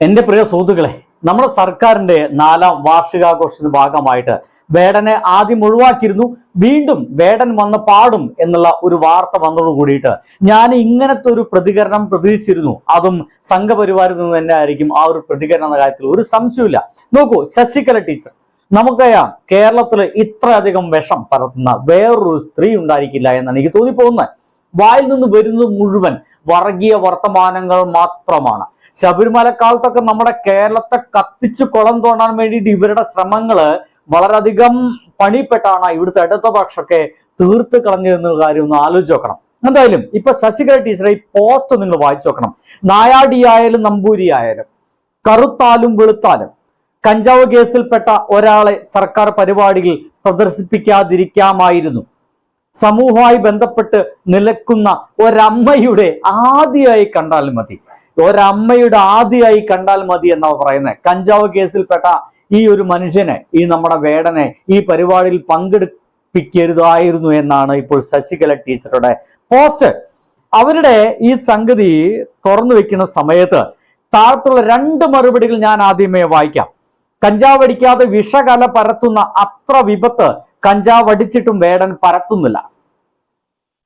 എന്റെ പ്രിയ സുഹൃത്തുക്കളെ നമ്മുടെ സർക്കാരിന്റെ നാലാം വാർഷികാഘോഷത്തിന്റെ ഭാഗമായിട്ട് വേടനെ ആദ്യം ഒഴിവാക്കിയിരുന്നു വീണ്ടും വേടൻ വന്ന പാടും എന്നുള്ള ഒരു വാർത്ത വന്നതോട് കൂടിയിട്ട് ഞാൻ ഇങ്ങനത്തെ ഒരു പ്രതികരണം പ്രതീക്ഷിച്ചിരുന്നു. അതും സംഘപരിവാരിൽ നിന്ന് തന്നെ ആയിരിക്കും ആ ഒരു പ്രതികരണം എന്ന കാര്യത്തിൽ ഒരു സംശയമില്ല നോക്കൂ ശശികല ടീച്ചർ നമുക്കറിയാം കേരളത്തിൽ ഇത്രയധികം വിഷം പരത്തുന്ന വേറൊരു സ്ത്രീ ഉണ്ടായിരിക്കില്ല എന്നാണ് എനിക്ക് തോന്നിപ്പോകുന്നത്. വായിൽ നിന്ന് വരുന്നത് മുഴുവൻ വർഗീയ വർത്തമാനങ്ങൾ മാത്രമാണ്. ശബരിമല കാലത്തൊക്കെ നമ്മുടെ കേരളത്തെ കത്തിച്ച് കുളം തോണ്ടാൻ വേണ്ടിയിട്ട് ഇവരുടെ ശ്രമങ്ങൾ വളരെയധികം പണിപ്പെട്ടാണ് ഇവിടുത്തെ ഇടതുപക്ഷമൊക്കെ തീർത്ത് കളഞ്ഞു എന്നുള്ള കാര്യം ഒന്ന് ആലോചിച്ച് നോക്കണം. എന്തായാലും ഇപ്പൊ ശശികല ടീച്ചറെ ഈ പോസ്റ്റ് നിങ്ങൾ വായിച്ചു നോക്കണം. നായാടി ആയാലും നമ്പൂരി ആയാലും കറുത്താലും വെളുത്താലും കഞ്ചാവ് കേസിൽപ്പെട്ട ഒരാളെ സർക്കാർ പരിപാടിയിൽ പ്രദർശിപ്പിക്കാതിരിക്കാമായിരുന്നു. സമൂഹമായി ബന്ധപ്പെട്ട് നിലക്കുന്ന ഒരമ്മയുടെ ആദ്യമായി കണ്ടാലും മതി. ഒരമ്മയുടെ ആദ്യമായി കണ്ടാൽ മതി എന്നാ പറയുന്നത് കഞ്ചാവ് കേസിൽപ്പെട്ട ഈ ഒരു മനുഷ്യനെ ഈ നമ്മുടെ വേടനെ ഈ പരിപാടിയിൽ പങ്കെടുപ്പിക്കരുതായിരുന്നു എന്നാണ് ഇപ്പോൾ ശശികല ടീച്ചറുടെ പോസ്റ്റ്. അവരുടെ ഈ സംഗതി തുറന്നു വെക്കുന്ന സമയത്ത് താഴത്തുള്ള രണ്ട് മറുപടികൾ ഞാൻ ആദ്യമേ വായിക്കാം. കഞ്ചാവ് അടിക്കാതെ വിഷകല പരത്തുന്ന അത്ര വിപത്ത് കഞ്ചാവ് അടിച്ചിട്ടും വേടൻ പരത്തുന്നില്ല.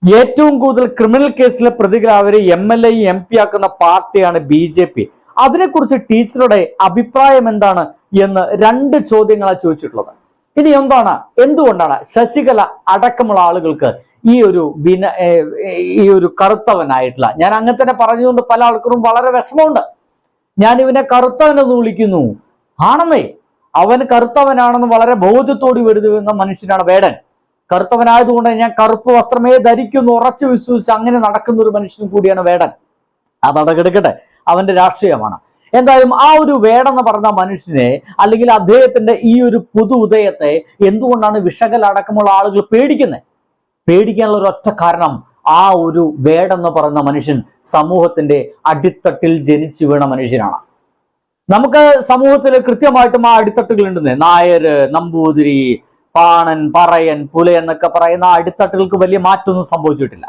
ഏറ്റവും കൂടുതൽ ക്രിമിനൽ കേസിലെ പ്രതികൾ അവരെ M L A M P ആക്കുന്ന പാർട്ടിയാണ് ബി ജെ പി അതിനെക്കുറിച്ച് ടീച്ചറുടെ അഭിപ്രായം എന്താണ് എന്ന് രണ്ട് ചോദ്യങ്ങളാണ് ചോദിച്ചിട്ടുള്ളത്. ഇനി എന്താണ് എന്തുകൊണ്ടാണ് ശശികല അടക്കമുള്ള ആളുകൾക്ക് ഈ ഒരു വിന ഈ ഒരു കറുത്തവനായിട്ടുള്ള ഞാൻ അങ്ങനെ തന്നെ പറഞ്ഞുകൊണ്ട് പല ആൾക്കാരും വളരെ വിഷമമുണ്ട്. ഞാൻ ഇവനെ കറുത്തവനെന്ന് വിളിക്കുന്നു. ആണെന്നേ അവൻ കറുത്തവനാണെന്ന് വളരെ ബോധ്യത്തോടി വരുന്ന മനുഷ്യനാണ് വേടൻ. കറുത്തവനായതുകൊണ്ട് ഞാൻ കറുപ്പ് വസ്ത്രമേ ധരിക്കുന്നു ഉറച്ചു വിശ്വസിച്ച് അങ്ങനെ നടക്കുന്ന ഒരു മനുഷ്യനും കൂടിയാണ് വേടൻ. അത് അവന്റെ രാഷ്ട്രീയമാണ്. എന്തായാലും ആ ഒരു വേടെന്ന് പറഞ്ഞ മനുഷ്യനെ അല്ലെങ്കിൽ അദ്ദേഹത്തിന്റെ ഈ ഒരു പുതു ഉദയത്തെ എന്തുകൊണ്ടാണ് വിഷകൽ അടക്കമുള്ള ആളുകൾ പേടിക്കുന്നത് പേടിക്കാനുള്ള ഒരു ഒറ്റ കാരണം ആ ഒരു വേടെന്ന് പറയുന്ന മനുഷ്യൻ സമൂഹത്തിന്റെ അടിത്തട്ടിൽ ജനിച്ചു വീണ മനുഷ്യനാണ്. നമുക്ക് സമൂഹത്തിൽ കൃത്യമായിട്ടും ആ അടിത്തട്ടുകൾ ഉണ്ടെന്ന്. നായർ നമ്പൂതിരി പാണൻ പറയൻ പുല എന്നൊക്കെ പറയുന്ന അടിത്തട്ടുകൾക്ക് വലിയ മാറ്റമൊന്നും സംഭവിച്ചിട്ടില്ല.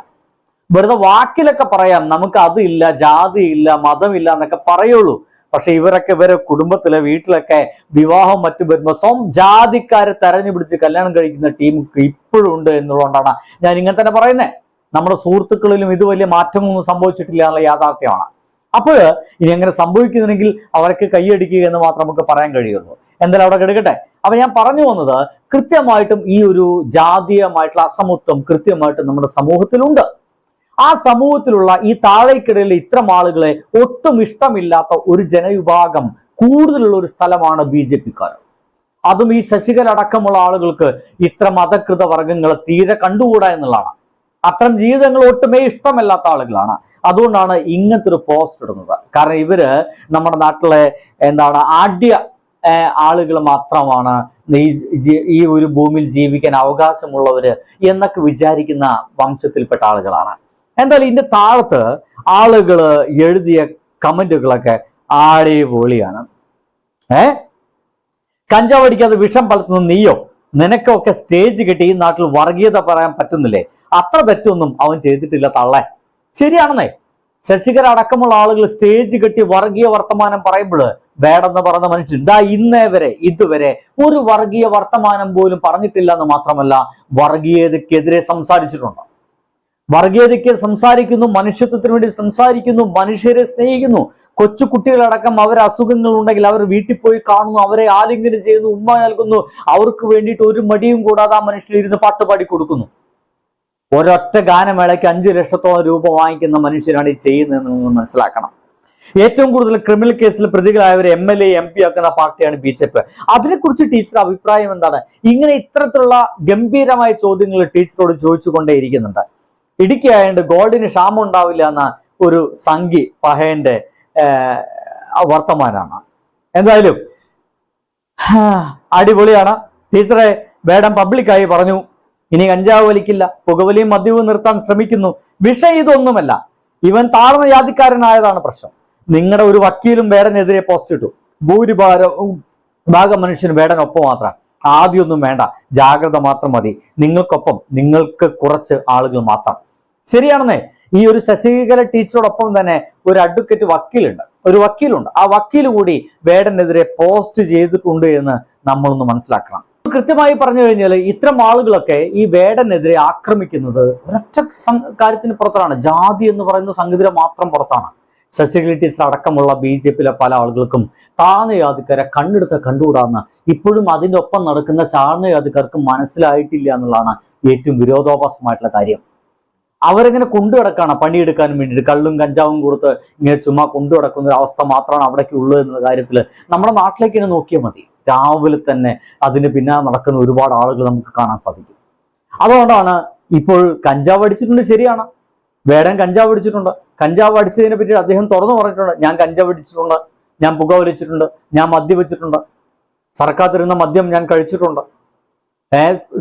വെറുതെ വാക്കിലൊക്കെ പറയാം നമുക്ക് അതില്ല ജാതി ഇല്ല മതമില്ല എന്നൊക്കെ പറയുള്ളൂ. പക്ഷെ ഇവരൊക്കെ ഇവരെ കുടുംബത്തിലെ വീട്ടിലൊക്കെ വിവാഹം മറ്റു വരുമ്പോൾ സ്വം ജാതിക്കാരെ തെരഞ്ഞു പിടിച്ച് കല്യാണം കഴിക്കുന്ന ടീം ഇപ്പോഴും ഉണ്ട് എന്നുള്ളതുകൊണ്ടാണ് ഞാൻ ഇങ്ങനെ തന്നെ പറയുന്നത് നമ്മുടെ സുഹൃത്തുക്കളിലും ഇത് വലിയ മാറ്റമൊന്നും സംഭവിച്ചിട്ടില്ല എന്നുള്ള യാഥാർത്ഥ്യമാണ്. അപ്പോൾ ഇനി അങ്ങനെ സംഭവിക്കുന്നുണ്ടെങ്കിൽ അവർക്ക് കൈയടിക്കുക എന്ന് മാത്രം നമുക്ക് പറയാൻ കഴിയുള്ളൂ. എന്തായാലും അവിടെ കിടക്കട്ടെ. അപ്പൊ ഞാൻ പറഞ്ഞു വന്നത് കൃത്യമായിട്ടും ഈ ഒരു ജാതീയമായിട്ടുള്ള അസമത്വം കൃത്യമായിട്ടും നമ്മുടെ സമൂഹത്തിലുണ്ട്. ആ സമൂഹത്തിലുള്ള ഈ താഴേക്കിടയിലെ ഇത്തരം ആളുകളെ ഒട്ടും ഇഷ്ടമില്ലാത്ത ഒരു ജനവിഭാഗം കൂടുതലുള്ള ഒരു സ്ഥലമാണ് ബി ജെ പിക്കാർ അതും ഈ ശശികല അടക്കമുള്ള ആളുകൾക്ക് ഇത്ര മതകൃത വർഗങ്ങളെ തീരെ കണ്ടുകൂടാ എന്നുള്ളതാണ്. അത്തരം ജീവിതങ്ങൾ ഒട്ടുമേ ഇഷ്ടമല്ലാത്ത ആളുകളാണ്. അതുകൊണ്ടാണ് ഇങ്ങനത്തെ ഒരു പോസ്റ്റ് ഇടുന്നത്. കാരണം ഇവർ നമ്മുടെ നാട്ടിലെ എന്താണ് ആദ്യ ആളുകൾ മാത്രമാണ് ഈ ഒരു ഭൂമിയിൽ ജീവിക്കാൻ അവകാശമുള്ളവര് എന്നൊക്കെ വിചാരിക്കുന്ന വംശത്തിൽപ്പെട്ട ആളുകളാണ്. എന്തായാലും ഇതിന്റെ താഴത്ത് ആളുകൾ എഴുതിയ കമന്റുകളൊക്കെ ആടിപൊളിയാണ് ഏ? കഞ്ചാവ് അടിക്കാതെ വിഷം പലത്തുന്ന നീയോ? നിനക്കൊക്കെ സ്റ്റേജ് കിട്ടി ഈ നാട്ടിൽ വർഗീയത പറയാൻ പറ്റുന്നില്ലേ? അത്ര തെറ്റൊന്നും അവൻ ചെയ്തിട്ടില്ല തള്ളേ. ശരിയാണെന്നേ. ശശികര അടക്കമുള്ള ആളുകൾ സ്റ്റേജ് കെട്ടി വർഗീയ വർത്തമാനം പറയുമ്പോൾ വേടെന്ന് പറഞ്ഞ മനുഷ്യൻ ഇതാ ഇന്നേ വരെ ഇതുവരെ ഒരു വർഗീയ വർത്തമാനം പോലും പറഞ്ഞിട്ടില്ല എന്ന് മാത്രമല്ല വർഗീയതയ്ക്കെതിരെ സംസാരിച്ചിട്ടുണ്ട്. വർഗീയതയ്ക്ക് സംസാരിക്കുന്നു മനുഷ്യത്വത്തിന് വേണ്ടി സംസാരിക്കുന്നു മനുഷ്യരെ സ്നേഹിക്കുന്നു. കൊച്ചു കുട്ടികളടക്കം അവർ അസുഖങ്ങൾ ഉണ്ടെങ്കിൽ അവർ വീട്ടിൽ പോയി കാണുന്നു അവരെ ആലിംഗനം ചെയ്യുന്നു ഉമ്മ നൽകുന്നു. അവർക്ക് വേണ്ടിയിട്ട് ഒരു മടിയും കൂടാതെ ആ മനുഷ്യരിരുന്ന് പാട്ട് പാടി കൊടുക്കുന്നു. ഒരൊറ്റ ഗാനമേളയ്ക്ക് അഞ്ചു ലക്ഷത്തോളം രൂപ വാങ്ങിക്കുന്ന മനുഷ്യരാണ് ഈ ചെയ്യുന്നതെന്ന് മനസ്സിലാക്കണം. ഏറ്റവും കൂടുതൽ ക്രിമിനൽ കേസിൽ പ്രതികളായവരെ M L A M P ആക്കുന്ന പാർട്ടിയാണ് ബി ജെ പി അതിനെക്കുറിച്ച് ടീച്ചർ അഭിപ്രായം എന്താണ്? ഇങ്ങനെ ഇത്തരത്തിലുള്ള ഗംഭീരമായ ചോദ്യങ്ങൾ ടീച്ചറോട് ചോദിച്ചുകൊണ്ടേയിരിക്കുന്നുണ്ട് ഇടുക്കി ആയതുകൊണ്ട് ഗോൾഡിന് ക്ഷാമം ഉണ്ടാവില്ല എന്ന ഒരു സംഖി പഹയന്റെ വർത്തമാനാണ്. എന്തായാലും അടിപൊളിയാണ്. ടീച്ചറെ വേടം പബ്ലിക്കായി പറഞ്ഞു. ഇനി കഞ്ചാവ് വലിക്കില്ല. പുകവലിയും മദ്യവും നിർത്താൻ ശ്രമിക്കുന്നു. വിഷയം ഇതൊന്നുമല്ല. ഇവൻ താഴ്ന്ന ജാതിക്കാരനായതാണ് പ്രശ്നം. നിങ്ങളുടെ ഒരു വക്കീലും വേടനെതിരെ പോസ്റ്റ് ഇട്ടു. ഭൂരിഭാരം ഭാഗം മനുഷ്യന് വേടനൊപ്പം മാത്രം. ആദ്യമൊന്നും വേണ്ട. ജാഗ്രത മാത്രം മതി. നിങ്ങൾക്കൊപ്പം നിങ്ങൾക്ക് കുറച്ച് ആളുകൾ മാത്രം. ശരിയാണെന്നേ. ഈ ഒരു ശശികല ടീച്ചറോടൊപ്പം തന്നെ ഒരു അഡ്വക്കേറ്റ് വക്കീലുണ്ട്. ഒരു വക്കീലുണ്ട്. ആ വക്കീൽ കൂടി വേടനെതിരെ പോസ്റ്റ് ചെയ്തിട്ടുണ്ട് എന്ന് നമ്മളൊന്ന് മനസ്സിലാക്കണം. കൃത്യമായി പറഞ്ഞു കഴിഞ്ഞാൽ ഇത്തരം ആളുകളൊക്കെ ഈ വേടനെതിരെ ആക്രമിക്കുന്നത് ഒരൊറ്റ കാര്യത്തിന് പുറത്താണ്. ജാതി എന്ന് പറയുന്ന സംഗതിയുടെ മാത്രം പുറത്താണ്. ടീച്ചർ അടക്കമുള്ള ബി ജെ പിയിലെ പല ആളുകൾക്കും താഴ്ന്ന ജാതിക്കാരെ കണ്ണെടുത്ത കണ്ടുകൂടാന്ന് ഇപ്പോഴും അതിന്റെ ഒപ്പം നടക്കുന്ന താഴ്ന്ന ജാതിക്കാർക്ക് മനസ്സിലായിട്ടില്ല എന്നുള്ളതാണ് ഏറ്റവും വിരോധാഭാസമായിട്ടുള്ള കാര്യം. അവരെങ്ങനെ കൊണ്ടു കിടക്കാണ് പണിയെടുക്കാനും വേണ്ടിയിട്ട്? കള്ളും കഞ്ചാവും കൊടുത്ത് ഇങ്ങനെ ചുമ്മാ കൊണ്ടു കിടക്കുന്ന ഒരു അവസ്ഥ മാത്രമാണ് അവിടേക്ക് ഉള്ളത് എന്ന കാര്യത്തിൽ നമ്മുടെ നാട്ടിലേക്ക് തന്നെ നോക്കിയാൽ മതി. രാവിലെ തന്നെ അതിന് പിന്നാലെ നടക്കുന്ന ഒരുപാട് ആളുകൾ നമുക്ക് കാണാൻ സാധിക്കും. അതുകൊണ്ടാണ് ഇപ്പോൾ കഞ്ചാവ് അടിച്ചിട്ടുണ്ട് ശരിയാണ്. വേടൻ കഞ്ചാവ് അടിച്ചിട്ടുണ്ട്. കഞ്ചാവ് അടിച്ചതിനെ പറ്റി അദ്ദേഹം തുറന്നു പറഞ്ഞിട്ടുണ്ട്. ഞാൻ കഞ്ചാവ് അടിച്ചിട്ടുണ്ട് ഞാൻ പുകവലിച്ചിട്ടുണ്ട് ഞാൻ മദ്യപിച്ചിട്ടുണ്ട് സർക്കാർ തരുന്ന മദ്യം ഞാൻ കഴിച്ചിട്ടുണ്ട്.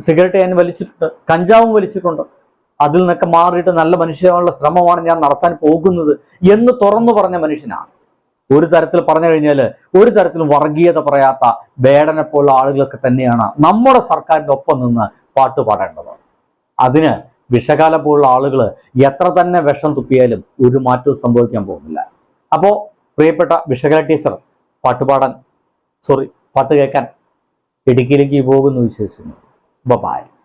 സിഗരറ്റ് ഞാൻ വലിച്ചിട്ടുണ്ട് കഞ്ചാവും വലിച്ചിട്ടുണ്ട്. അതിൽ നിന്നൊക്കെ മാറിയിട്ട് നല്ല മനുഷ്യനുള്ള ശ്രമമാണ് ഞാൻ നടത്താൻ പോകുന്നത് എന്ന് തുറന്നു പറഞ്ഞ മനുഷ്യനാണ്. ഒരു തരത്തിൽ പറഞ്ഞു കഴിഞ്ഞാൽ ഒരു തരത്തിലും വർഗീയത പറയാത്ത വേടനെ പോലുള്ള ആളുകളൊക്കെ തന്നെയാണ് നമ്മുടെ സർക്കാരിന്റെ ഒപ്പം നിന്ന് പാട്ട് പാടേണ്ടത്. അതിന് വിഷകാലം പോലുള്ള ആളുകൾ എത്ര തന്നെ വിഷം തുപ്പിയാലും ഒരു മാറ്റവും സംഭവിക്കാൻ പോകുന്നില്ല. അപ്പോ പ്രിയപ്പെട്ട വിഷകല ടീച്ചർ പാട്ടുപാടാൻ സോറി പാട്ട് കേൾക്കാൻ ഇടുക്കിയിലേക്ക് പോകുന്നു വിശ്വസിക്കുന്നു ബൈ